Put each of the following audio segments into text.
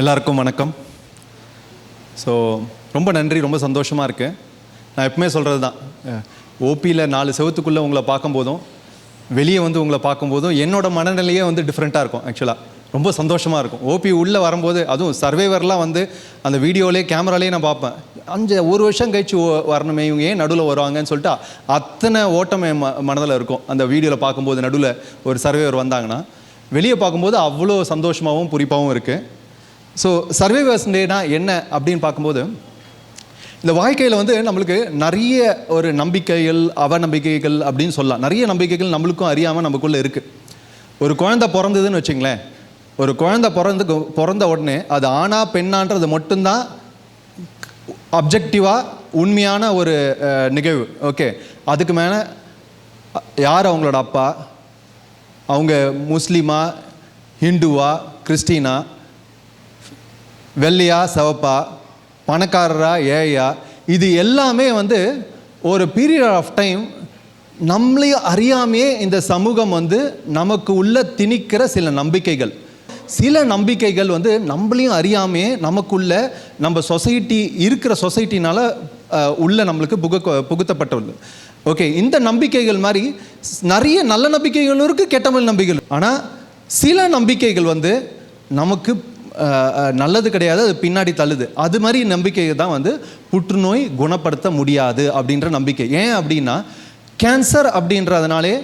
எல்லாருக்கும் வணக்கம். ஸோ ரொம்ப நன்றி ரொம்ப சந்தோஷமாக இருக்குது நான் எப்பவுமே சொல்கிறது தான் ஓபியில் நாலு செவத்துக்குள்ளே உங்களை பார்க்கும்போதும் வெளியே வந்து உங்களை பார்க்கும்போதும் என்னோடய மனநிலையே வந்து டிஃப்ரெண்ட்டாக இருக்கும் ஆக்சுவலாக ரொம்ப சந்தோஷமாக இருக்கும். ஓபி உள்ளே வரும்போது அதுவும் சர்வைவர்லாம் வந்து அந்த வீடியோலேயே கேமராலேயே நான் பார்ப்பேன். அஞ்சு ஒரு வருஷம் கழிச்சு வரணுமே இவங்க ஏன் நடுவில் வருவாங்கன்னு சொல்லிட்டு அத்தனை ஓட்டம் என் ம மனதில் இருக்கும். அந்த வீடியோவில் பார்க்கும்போது நடுவில் ஒரு சர்வேவர் வந்தாங்கன்னா வெளியே பார்க்கும்போது அவ்வளோ சந்தோஷமாகவும் குறிப்பாகவும் இருக்குது ஸோ சர்வைவர்ஸ் டேனா என்ன அப்படின்னு பார்க்கும்போது இந்த வாழ்க்கையில் வந்து நம்மளுக்கு நிறைய ஒரு நம்பிக்கைகள் அவநம்பிக்கைகள் அப்படின்னு சொல்லலாம். நிறைய நம்பிக்கைகள் நம்மளுக்கும் அறியாமல் நமக்குள்ளே இருக்குது ஒரு குழந்தை பிறந்ததுன்னு வச்சுங்களேன். ஒரு குழந்தை பிறந்து பிறந்த உடனே அது ஆணா பெண்ணான்றது மட்டும்தான் அப்ஜெக்டிவாக உண்மையான ஒரு நிகழ்வு. ஓகே அதுக்கு மேலே யார் அவங்களோட அப்பா? அவங்க முஸ்லீமா ஹிந்துவா கிறிஸ்டினா? வெள்ளையா சிவப்பா பணக்காரரா ஏழையா இது எல்லாமே வந்து ஒரு பீரியட் ஆஃப் டைம் நம்மளே அறியாமையே இந்த சமூகம் வந்து நமக்கு உள்ள திணிக்கிற சில நம்பிக்கைகள். சில நம்பிக்கைகள் வந்து நம்மளையும் அறியாமையே நமக்குள்ள நம்ம சொசைட்டி இருக்கிற சொசைட்டினால் உள்ள நம்மளுக்கு புக புகுத்தப்பட்டுள்ளது. ஓகே இந்த நம்பிக்கைகள் மாதிரி நிறைய நல்ல நம்பிக்கைகளும் இருக்குது கெட்ட நம்பிக்கைகள் ஆனால் சில நம்பிக்கைகள் வந்து நமக்கு நல்லது கிடையாது அது பின்னாடி தள்ளுது. அது மாதிரி நம்பிக்கை தான் வந்து புற்றுநோய் குணப்படுத்த முடியாது அப்படின்ற நம்பிக்கை. ஏன் அப்படின்னா கேன்சர் அப்படின்றதுனாலே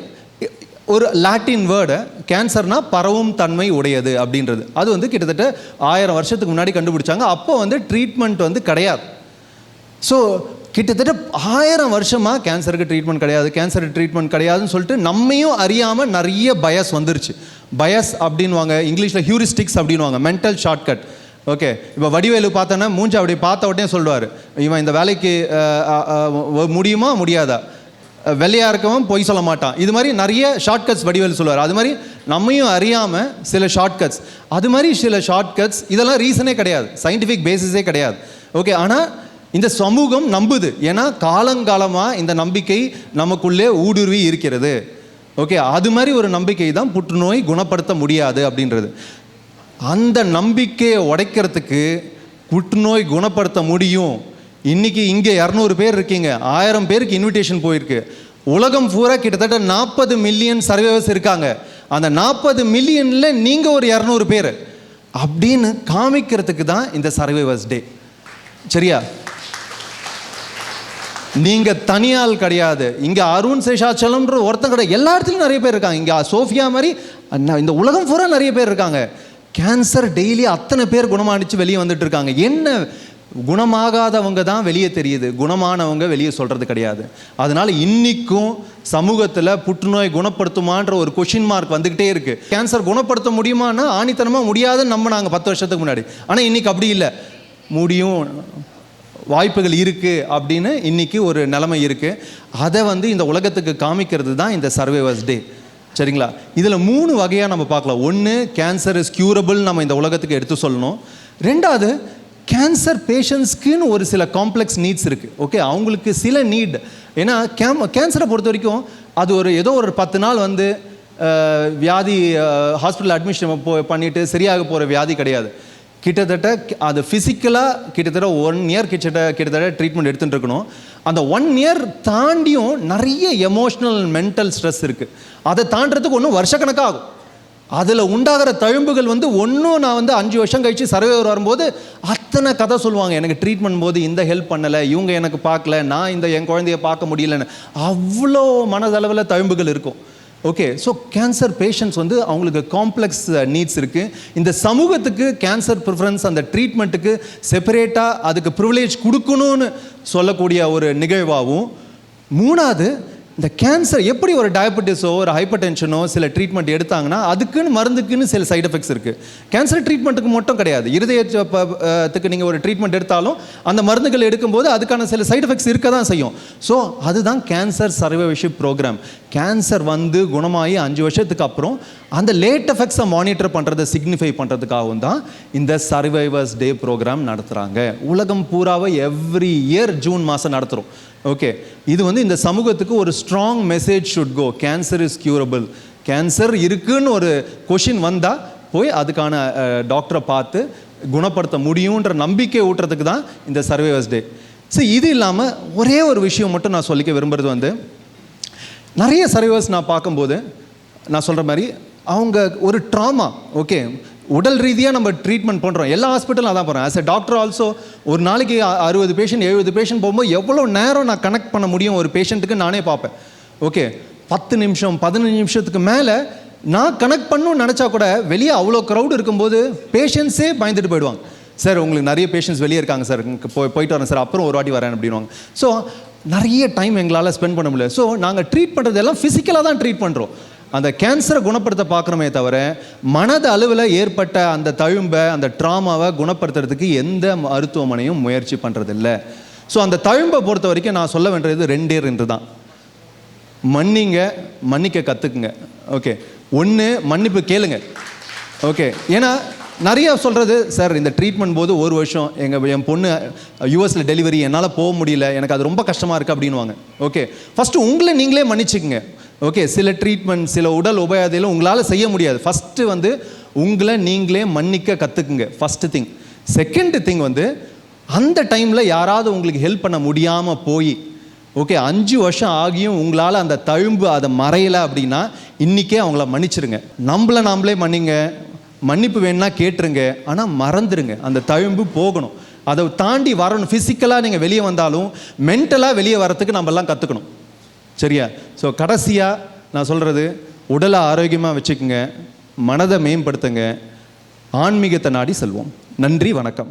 ஒரு லாட்டின் வேர்டை கேன்சர்னா பரவும் தன்மை உடையது அப்படின்றது. அது வந்து கிட்டத்தட்ட ஆயிரம் வருஷத்துக்கு முன்னாடி கண்டுபிடிச்சாங்க. அப்போ வந்து ட்ரீட்மெண்ட் வந்து கிடையாது. ஸோ கிட்டத்தட்ட ஆயிரம் வருஷமாக கேன்சருக்கு ட்ரீட்மெண்ட் கிடையாது கேன்சருக்கு ட்ரீட்மெண்ட் கிடையாதுன்னு சொல்லிட்டு நம்மையும் அறியாமல் நிறைய பயஸ் வந்துருச்சு. பயஸ் அப்படின்வாங்க இங்கிலீஷில் ஹியூரிஸ்டிக்ஸ் அப்படின்வாங்க மென்டல் ஷார்ட்கட் ஓகே இப்போ வடிவேலு பார்த்தோன்னா மூஞ்சி அப்படி பார்த்த உடனே சொல்லுவார் இவன் இந்த வேலைக்கு முடியுமா முடியாதா? வெள்ளையாக இருக்கவன் பொய் சொல்ல மாட்டான். இது மாதிரி நிறைய ஷார்ட்கட்ஸ் வடிவேலு சொல்லுவார். அது மாதிரி நம்மையும் அறியாமல் சில ஷார்ட்கட்ஸ் அது மாதிரி சில ஷார்ட்கட்ஸ் இதெல்லாம் ரீசனே கிடையாது. சயின்டிஃபிக் பேசிஸே கிடையாது. ஓகே ஆனால் இந்த சமூகம் நம்புது. ஏன்னா காலங்காலமாக இந்த நம்பிக்கை நமக்குள்ளே ஊடுருவி இருக்கிறது. ஓகே அது மாதிரி ஒரு நம்பிக்கை தான் புற்றுநோய் குணப்படுத்த முடியாது அப்படின்றது. அந்த நம்பிக்கையை உடைக்கிறதுக்கு புற்றுநோய் குணப்படுத்த முடியும். இன்னைக்கு இங்கே இரநூறு பேர் இருக்கீங்க. ஆயிரம் பேருக்கு இன்விடேஷன் போயிருக்கு. உலகம் பூரா கிட்டத்தட்ட நாற்பது மில்லியன் சர்வேவர்ஸ் இருக்காங்க. அந்த நாற்பது மில்லியனில் நீங்கள் ஒரு இரநூறு பேர். அப்படின்னு காமிக்கிறதுக்கு தான் இந்த சர்வைவர்ஸ் டே சரியா? நீங்க தனியால் கிடையாது. இங்க அருண் சேஷாச்சலம்ன்ற ஒருத்தன் கிடையாது எல்லா இடத்துலையும் நிறைய பேர் இருக்காங்க. இங்க சோஃபியா மாதிரி இந்த உலகம் பூரா நிறைய பேர் இருக்காங்க. கேன்சர் டெய்லி அத்தனை பேர் குணமானிச்சு வெளியே வந்துட்டு இருக்காங்க. என்ன குணமாகாதவங்க தான் வெளியே தெரியுது. குணமானவங்க வெளியே சொல்றது கிடையாது. அதனால இன்னைக்கும் சமூகத்தில் புற்றுநோய் குணப்படுத்துமான்ற ஒரு கொஷின் மார்க் வந்துக்கிட்டே இருக்கு. கேன்சர் குணப்படுத்த முடியுமான்னா ஆணித்தனமா முடியாதுன்னு நம்ம நாங்கள் பத்து வருஷத்துக்கு முன்னாடி. ஆனால் இன்னைக்கு அப்படி இல்லை. முடியும். வாய்ப்புகள் இருக்குது அப்படின்னு இன்னைக்கு ஒரு நிலைமை இருக்குது அதை வந்து இந்த உலகத்துக்கு காமிக்கிறது தான் இந்த சர்வைவர்ஸ் டே சரிங்களா? இதில் மூணு வகையாக நம்ம பார்க்கலாம். ஒன்று கேன்சர் இஸ் க்யூரபிள் நம்ம இந்த உலகத்துக்கு எடுத்து சொல்லணும். ரெண்டாவது கேன்சர் பேஷண்ட்ஸ்க்குன்னு ஒரு சில காம்ப்ளெக்ஸ் நீட்ஸ் இருக்குது ஓகே அவங்களுக்கு சில நீட் ஏன்னா கேம் கேன்சரை பொறுத்த வரைக்கும் அது ஒரு ஏதோ ஒரு பத்து நாள் வந்து வியாதி ஹாஸ்பிட்டல் அட்மிஷன் போ பண்ணிவிட்டு சரியாக போகிற வியாதி கிடையாது. கிட்டத்தட்ட அது ஃபிசிக்கலாக கிட்டத்தட்ட ஒன் இயர் கிட்டத்தட்ட கிட்டத்தட்ட ட்ரீட்மெண்ட் எடுத்துகிட்டு இருக்கணும் அந்த ஒன் இயர் தாண்டியும் நிறைய எமோஷ்னல் மென்டல் ஸ்ட்ரெஸ் இருக்குது அதை தாண்டறதுக்கு ஒன்றும் வருஷக்கணக்காக ஆகும் அதில் உண்டாகிற தழும்புகள் வந்து ஒன்றும் நான் வந்து அஞ்சு வருஷம் கழிச்சு சர்வேவர் வரும்போது அத்தனை கதை சொல்லுவாங்க. எனக்கு ட்ரீட்மெண்ட் போது இந்த ஹெல்ப் பண்ணலை இவங்க எனக்கு பார்க்கல நான் இந்த என் குழந்தைய பார்க்க முடியலன்னு. அவ்வளோ மனதளவில் தழும்புகள் இருக்கும். ஓகே ஸோ கேன்சர் பேஷண்ட்ஸ் வந்து அவங்களுக்கு காம்ப்ளெக்ஸ் நீட்ஸ் இருக்குது இந்த சமூகத்துக்கு கேன்சர் ப்ரிஃபரன்ஸ் அந்த ட்ரீட்மெண்ட்டுக்கு செப்பரேட்டாக அதுக்கு ப்ரிவிலேஜ் கொடுக்கணும்னு சொல்லக்கூடிய ஒரு நிகழ்வாகவும் மூணாவது இந்த கேன்சர் எப்படி ஒரு டயபெட்டிஸோ ஒரு ஹைப்பர் டென்ஷனோ சில ட்ரீட்மெண்ட் எடுத்தாங்கன்னா அதுக்குன்னு மருந்துக்குன்னு சில சைட் எஃபெக்ட்ஸ் இருக்குது கேன்சர் ட்ரீட்மெண்ட்டுக்கு மட்டும் கிடையாது. இருதயத்துக்கு நீங்கள் ஒரு ட்ரீட்மெண்ட் எடுத்தாலும் அந்த மருந்துகள் எடுக்கும்போது அதுக்கான சில சைட் எஃபெக்ட்ஸ் இருக்க தான் செய்யும். ஸோ அதுதான் கேன்சர் சர்வைவர்ஷிப் ப்ரோக்ராம் கேன்சர் வந்து குணமாகி அஞ்சு வருஷத்துக்கு அப்புறம் அந்த லேட் எஃபெக்ட்ஸை மானிட்டர் பண்ணுறதை சிக்னிஃபை பண்ணுறதுக்காகவும் தான் இந்த சர்வைவர்ஸ் டே ப்ரோக்ராம் நடத்துகிறாங்க உலகம் பூராவை எவ்ரி இயர் ஜூன் மாதம் நடத்துகிறோம் ஓகே இது வந்து இந்த சமூகத்துக்கு ஒரு strong message should go cancer is curable cancer இருக்குன்னு ஒரு கொஷின் வந்தால் போய் அதுக்கான டாக்டரை பார்த்து குணப்படுத்த முடியுன்ற நம்பிக்கை ஊட்டுறதுக்கு தான் இந்த சர்வைவர்ஸ் டே ஸோ இது இல்லாமல் ஒரே ஒரு விஷயம் மட்டும் நான் சொல்லிக்க விரும்புறது வந்து நிறைய சர்வைவர்ஸ் நான் பார்க்கும்போது நான் சொல்கிற மாதிரி அவங்க ஒரு ட்ராமா ஓகே உடல் ரீதியாக நம்ம ட்ரீட்மெண்ட் பண்ணுறோம் எல்லா ஹாஸ்பிட்டலும் அதான் போகிறோம் ஆஸ் எ டாக்டர் ஆல்சோ ஒரு நாளைக்கு அறுபது பேஷண்ட் எழுபது பேஷண்ட் போகும்போது எவ்வளோ நேரம் நான் கனெக்ட் பண்ண முடியும் ஒரு பேஷண்ட்டுக்கு நானே பார்ப்பேன். ஓகே பத்து நிமிஷம் பதினஞ்சு நிமிஷத்துக்கு மேலே நான் கனெக்ட் பண்ணணும்னு நினச்சா கூட வெளியே அவ்வளோ க்ரௌட் இருக்கும்போது பேஷண்ட்ஸே பயந்துட்டு போயிடுவாங்க. சார் உங்களுக்கு நிறைய பேஷண்ட்ஸ் வெளியே இருக்காங்க சார் போய் போயிட்டு வரேன் சார் அப்புறம் ஒரு வாட்டி வரேன் அப்படின்வாங்க ஸோ நிறைய டைம் எங்களால் ஸ்பெண்ட் பண்ண முடியல. ஸோ நாங்கள் ட்ரீட் பண்ணுறது எல்லாம் ஃபிசிக்கலாக தான் ட்ரீட் பண்ணுறோம் அந்த கேன்சரை குணப்படுத்த பார்க்குறோமே தவிர மனது அளவில் ஏற்பட்ட அந்த தழும்பை அந்த ட்ராமாவை குணப்படுத்துறதுக்கு எந்த மருத்துவமனையும் முயற்சி பண்ணுறதில்ல ஸோ அந்த தழும்பை பொறுத்த வரைக்கும் நான் சொல்ல வேண்டியது ரெண்டே ரெண்டு தான். மன்னிங்க மன்னிக்க கற்றுக்குங்க ஓகே ஒன்று மன்னிப்பு கேளுங்க. ஓகே ஏன்னா நிறைய சொல்கிறது சார் இந்த ட்ரீட்மெண்ட் போது ஒரு வருஷம் எங்கள் என் பொண்ணு யூஎஸில் டெலிவரி என்னால் போக முடியல. எனக்கு அது ரொம்ப கஷ்டமாக இருக்குது அப்படின்வாங்க ஓகே ஃபஸ்ட்டு உங்களை நீங்களே மன்னிச்சுக்குங்க. ஓகே சில ட்ரீட்மெண்ட் சில உடல் உபயாதையிலும் உங்களால் செய்ய முடியாது. ஃபஸ்ட்டு வந்து உங்களை நீங்களே மன்னிக்க கற்றுக்குங்க ஃபஸ்ட்டு திங் செகண்ட் திங் வந்து அந்த டைமில் யாராவது உங்களுக்கு ஹெல்ப் பண்ண முடியாமல் போய் ஓகே அஞ்சு வருஷம் ஆகியும் உங்களால் அந்த தழும்பு அதை மறையலை அப்படின்னா இன்றைக்கே அவங்கள மன்னிச்சிருங்க. நம்மள நாம்ளே மன்னிங்க. மன்னிப்பு வேணும்னா கேட்டுருங்க. ஆனால் மறந்துடுங்க அந்த தழும்பு போகணும். அதை தாண்டி வரணும். ஃபிசிக்கலாக நீங்கள் வெளியே வந்தாலும் மென்டலாக வெளியே வரத்துக்கு நம்மலாம் கற்றுக்கணும் சரியா? ஸோ கடைசியாக நான் சொல்கிறது உடலை ஆரோக்கியமாக வச்சுக்கோங்க. மனதை மேம்படுத்துங்க. ஆன்மீகத்தை நாடி செல்வோம். நன்றி வணக்கம்.